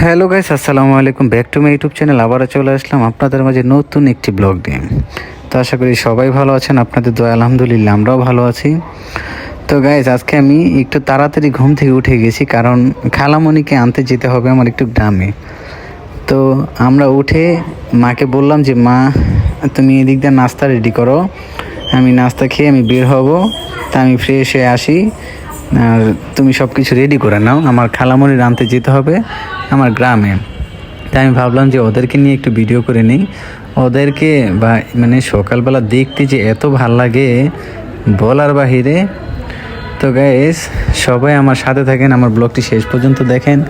Hello guys, আসসালামু আলাইকুম। Back to my YouTube channel, আবারও চলে আসলাম আপনাদের মাঝে নতুন একটি ব্লগ নিয়ে। তো আশা করি সবাই ভালো আছেন, আপনাদের দয়া, আলহামদুলিল্লাহ, আমরাও ভালো আছি। তো গাইস, আজকে আমি একটু তাড়াতাড়ি ঘুম থেকে উঠে গেছি, কারণ খালামণিকে আনতে যেতে হবে আমার একটু গ্রামে। তো আমরা উঠে মাকে বললাম যে, মা, তুমি এদিক দিয়ে নাস্তা রেডি করো। আমি নাস্তা খেয়ে আমি বের হব। তা আমি ফ্রেশ হয়ে আসি। আর তুমি সব কিছু রেডি করে নাও। আমার খালামণির আনতে যেতে হবে আমার গ্রামে। তাই আমি ভাবলাম যে ওদেরকে নিয়ে একটু ভিডিও করে নিই। ওদেরকে বা মানে সকালবেলা দেখতে যে এত ভালো লাগে বলার বাহিরে। তো গাইস সবাই আমার সাথে থাকেন, আমার ব্লগটি শেষ পর্যন্ত দেখেন।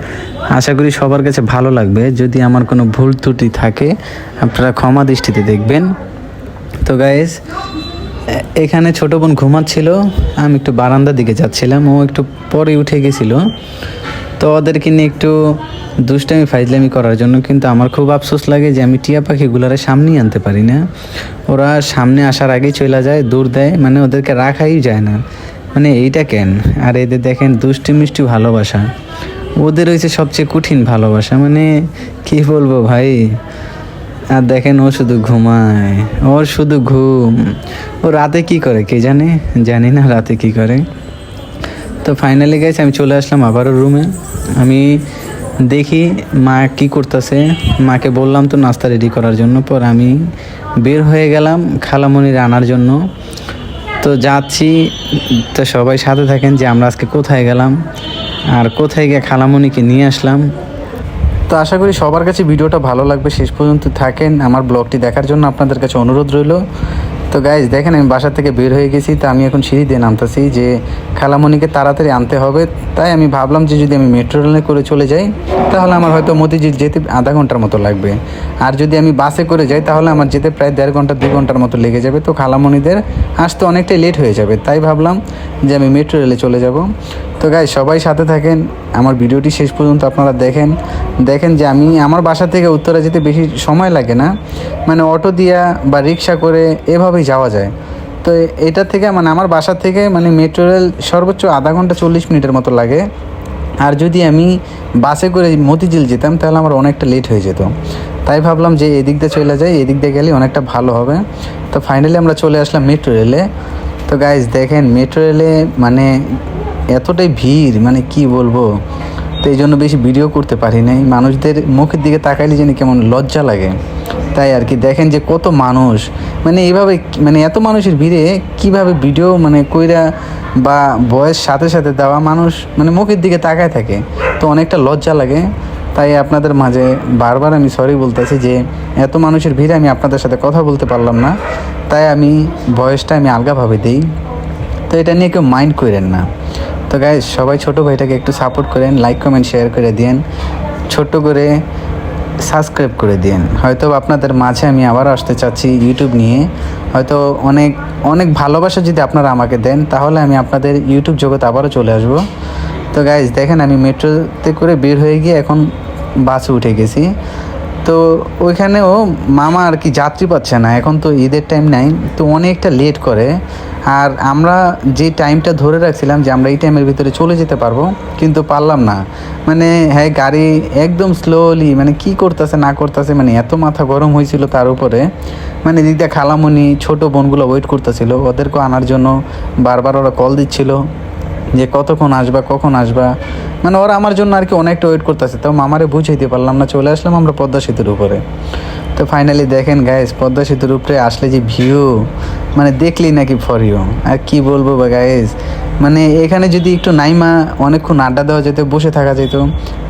আশা করি সবার কাছে ভালো লাগবে। যদি আমার কোনো ভুল ত্রুটি থাকে, আপনারা ক্ষমা দৃষ্টিতে দেখবেন। তো গাইস এখানে ছোট বোন ঘুমাচ্ছিল, আমি একটু বারান্দার দিকে যাচ্ছিলাম, ও একটু পরে উঠে গেছিল। তো ওদেরকে নিয়ে একটু দুষ্টামি, ফাইজলামি করার জন্য কিন্তু আমার খুব আফসোস লাগে যে আমি টিয়া পাখিগুলারে সামনেই আনতে পারি না। ওরা সামনে আসার আগেই চলে যায় দূর দেয় মানে ওদেরকে রাখাই যায় না। মানে এইটা কেন? আর এদের দেখেন দুষ্টি মিষ্টি ভালোবাসা। ওদের হয়েছে সবচেয়ে কঠিন ভালোবাসা মানে কি বলব ভাই? আর দেখেন ও শুধু ঘুমায়, ওর শুধু ঘুম। ও রাতে কি করে, কে জানে? জানি না রাতে কি করে। তো ফাইনালি গেছে আমি চলে আসলাম আবারও রুমে আমি দেখি মা কি করতেছে। মাকে বললাম তো নাস্তা রেডি করার জন্য, পর আমি বের হয়ে গেলাম খালামণির আনার জন্য। তো যাচ্ছি, তো সবাই সাথে থাকেন যে আমরা আজকে কোথায় গেলাম। আর কোথায় গিয়ে খালামণিকে নিয়ে আসলাম তো আশা করি সবার কাছে ভিডিওটা ভালো লাগবে। শেষ পর্যন্ত থাকেন। আমার ব্লগটি দেখার জন্য আপনাদের কাছে অনুরোধ রইল। তো গাইজ দেখেন আমি বাসা থেকে বের হয়ে গেছি, তা আমি এখন সিঁড়ি দিয়ে নামতেছি যে খালামণিকে তাড়াতাড়ি আনতে হবে। তাই আমি ভাবলাম যে যদি আমি মেট্রো রেলে করে চলে যাই, তাহলে আমার হয়তো মতিঝিল যেতে আধা ঘণ্টার মতো লাগবে। আর যদি আমি বাসে করে যাই, তাহলে আমার যেতে প্রায় দেড় ঘণ্টা, দুই ঘণ্টার মতো লেগে যাবে। তো খালামণিদের আসতে অনেকটাই লেট হয়ে যাবে। তাই ভাবলাম যে আমি মেট্রো রেলে চলে যাব। তো গাই সবাই সাথে থাকেন। আমার ভিডিওটি শেষ পর্যন্ত আপনারা দেখেন। দেখেন যে আমি, আমার বাসা থেকে উত্তরা যেতে বেশি সময় লাগে না। মানে অটো দিয়া বা রিক্সা করে এভাবেই যাওয়া যায়। তো এটা থেকে মানে আমার বাসা থেকে মানে মেট্রো রেল সর্বোচ্চ আধা ঘণ্টা চল্লিশ মিনিটের মতো লাগে। আর যদি আমি বাসে করে মতিঝিল যেতাম, তাহলে আমার অনেকটা লেট হয়ে যেত। তাই ভাবলাম যে এদিক দিয়ে চলে যাই, এদিক দিয়ে গেলে অনেকটা ভালো হবে। তো ফাইনালি আমরা চলে আসলাম মেট্রো রেলে তো গাইজ দেখেন মেট্রো রেলে মানে এতটাই ভিড় মানে কি বলব? তো এই জন্য বেশি ভিডিও করতে পারি নাই। মানুষদের মুখের দিকে তাকাইলে যেন কেমন লজ্জা লাগে। তাই আর কি, দেখেন যে কত মানুষ। মানে এইভাবে মানে এত মানুষের ভিড়ে কীভাবে ভিডিও মানে কইরা বা বয়স সাথে সাথে দেওয়া মানুষ মানে মুখের দিকে তাকায় থাকে, তো অনেকটা লজ্জা লাগে। তাই আপনাদের মাঝে বারবার আমি সরি বলতেছি যে এত মানুষের ভিড়ে আমি আপনাদের সাথে কথা বলতে পারলাম না। তাই আমি বয়সটা আমি আলগাভাবে দিই। তো এটা নিয়ে কেউ মাইন্ড করেন না। তো গাই সবাই ছোট ভাইটাকে একটু সাপোর্ট করেন লাইক কমেন্ট শেয়ার করে দিন ছোট্ট করে সাবস্ক্রাইব করে দিন হয়তো আপনাদের মাঝে আমি আবার আসতে চাচ্ছি ইউটিউব নিয়ে। হয়তো অনেক অনেক ভালোবাসা যদি আপনারা আমাকে দেন, তাহলে আমি আপনাদের ইউটিউব জগতে আবারও চলে আসব। তো গাইজ দেখেন আমি মেট্রোতে করে বের হয়ে গিয়ে এখন বাসে উঠে গেছি। তো ওইখানেও মামা আর কি যাত্রী পাচ্ছে না, এখন তো ঈদের টাইম নাই, তো অনেকটা লেট করে। আর আমরা যে টাইমটা ধরে রাখছিলাম যে আমরা এই টাইমের ভিতরে চলে যেতে পারব, কিন্তু পারলাম না। মানে হ্যাঁ গাড়ি একদম স্লোলি মানে কি করতেছে, না করতেছে মানে এত মাথা গরম হয়েছিল তার উপরে। মানে দিকটা খালামণি ছোট বোনগুলো ওয়েট করতেছিল ওদেরকে আনার জন্য বারবার ওরা কল দিচ্ছিল। যে কতক্ষণ আসবা, কখন আসবা? মানে ওরা আমার জন্য আর কি অনেকটা ওয়েট করতেছে। তো মামারে বুঝাইতে পারলাম না, চলে আসলাম আমরা পদ্মা সেতুর উপরে। তো ফাইনালি দেখেন গাইস পদ্মা সেতুর উপরে আসলে যে ভিউ মানে দেখলি নাকি ফর ইউ আর কি বলব বা গাইস মানে এখানে যদি একটু নাইমা অনেকক্ষণ আড্ডা দেওয়া যেত, বসে থাকা যেত,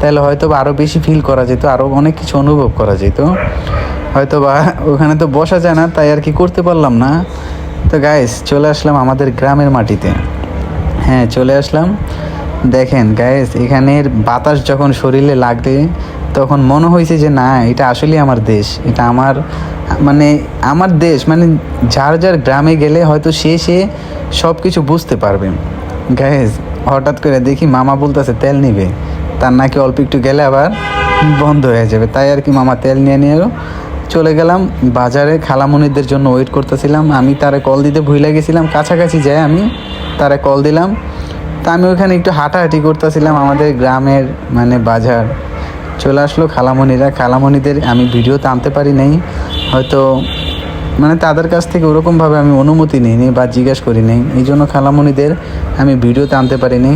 তাহলে হয়তো বা আরও বেশি ফিল করা যেত আরও অনেক কিছু অনুভব করা যেত। হয়তো বা ওখানে তো বসা যায় না, তাই আর কি করতে পারলাম না। তো গাইস চলে আসলাম আমাদের গ্রামের মাটিতে। হ্যাঁ চলে আসলাম। দেখেন গায়েস এখানের বাতাস যখন শরীরে লাগবে, তখন মনে হয়েছে যে না, এটা আসলেই আমার দেশ। এটা আমার মানে আমার দেশ মানে যার যার গ্রামে গেলে হয়তো সে সে সব কিছু বুঝতে পারবে। গায়েস হঠাৎ করে দেখি মামা বলতেছে, তেল নিবে। তার নাকি অল্প একটু গেলে আবার বন্ধ হয়ে যাবে। তাই আর কি মামা তেল নিয়ে নিয়ে চলে গেলাম বাজারে খালামণিদের জন্য ওয়েট করতেছিলাম। আমি তারে কল দিতে ভুলে গেছিলাম। কাছাকাছি যাই আমি, তারে কল দিলাম। তা আমি ওখানে একটু হাঁটাহাঁটি করতেছিলাম আমাদের গ্রামের মানে বাজার। চলে আসলো খালামণিরা খালামণিদের আমি ভিডিওতে আনতে পারি নাই। হয়তো মানে তাদের কাছ থেকে ওরকমভাবে আমি অনুমতি নিইনি বা জিজ্ঞেস করি নাই। এই জন্য খালামণিদের আমি ভিডিওতে আনতে পারিনি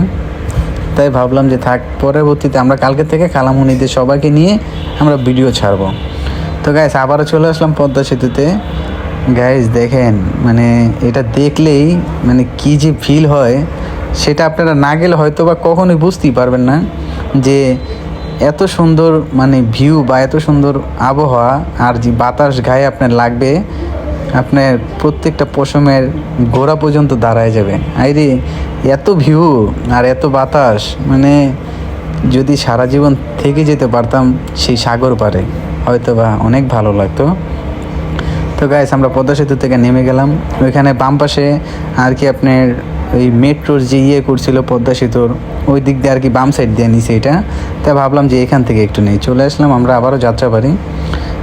তাই ভাবলাম যে থাক, পরবর্তীতে আমরা কালকে থেকে খালামণিদের সবাইকে নিয়ে আমরা ভিডিও ছাড়বো। তো গাইস আবারও চলে আসলাম পদ্মা সেতুতে। গাইস দেখেন মানে এটা দেখলেই মানে কি যে ফিল হয়, সেটা আপনারা না গেলে হয়তো বা কখনোই বুঝতেই পারবেন না যে এত সুন্দর মানে ভিউ বা এত সুন্দর আবহাওয়া আর যে বাতাস গায়ে আপনার লাগবে, আপনার প্রত্যেকটা পশমের গোড়া পর্যন্ত দাঁড়ায় যাবে। আইরে, এত ভিউ আর এত বাতাস মানে যদি সারা জীবন থেকে যেতে পারতাম সেই সাগর পারে হয়তো বা অনেক ভালো লাগতো। তো গাইস আমরা পদ্মা সেতু থেকে নেমে গেলাম। ওইখানে বাম পাশে আর কি আপনার ওই মেট্রোর যে ইয়ে করছিল পদ্মা সেতুর, ওই দিক দিয়ে আর কি বাম সাইড দিয়ে নিছে এটা। তা ভাবলাম যে এখান থেকে একটু নেই। চলে আসলাম, আমরা আবারও যাত্রাবাড়ি।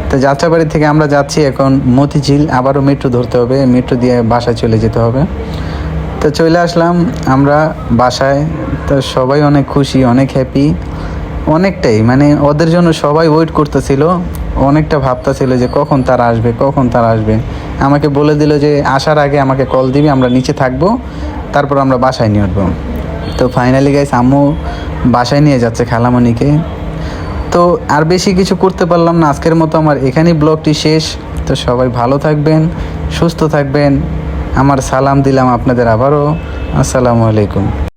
তো যাত্রাবাড়ি থেকে আমরা যাচ্ছি এখন মতিঝিল, আবারও মেট্রো ধরতে হবে। মেট্রো দিয়ে বাসায় চলে যেতে হবে। তো চলে আসলাম আমরা বাসায়। তো সবাই অনেক খুশি, অনেক হ্যাপি অনেকটাই মানে ওদের জন্য সবাই ওয়েট করতেছিল, অনেকটা ভাবতেছিল যে কখন তারা আসবে, কখন তারা আসবে। আমাকে বলে দিল যে, আসার আগে আমাকে কল দিবি, আমরা নিচে থাকব, তারপর আমরা বাসায় নিয়ে উঠবো তো ফাইনালি গাইস আম্মু বাসায় নিয়ে যাচ্ছে খালামণিকে। তো আর বেশি কিছু করতে পারলাম না, আজকের মতো আমার এখানেই ব্লগটি শেষ। তো সবাই ভালো থাকবেন, সুস্থ থাকবেন। আমার সালাম দিলাম আপনাদের আবারও। আসসালামু আলাইকুম।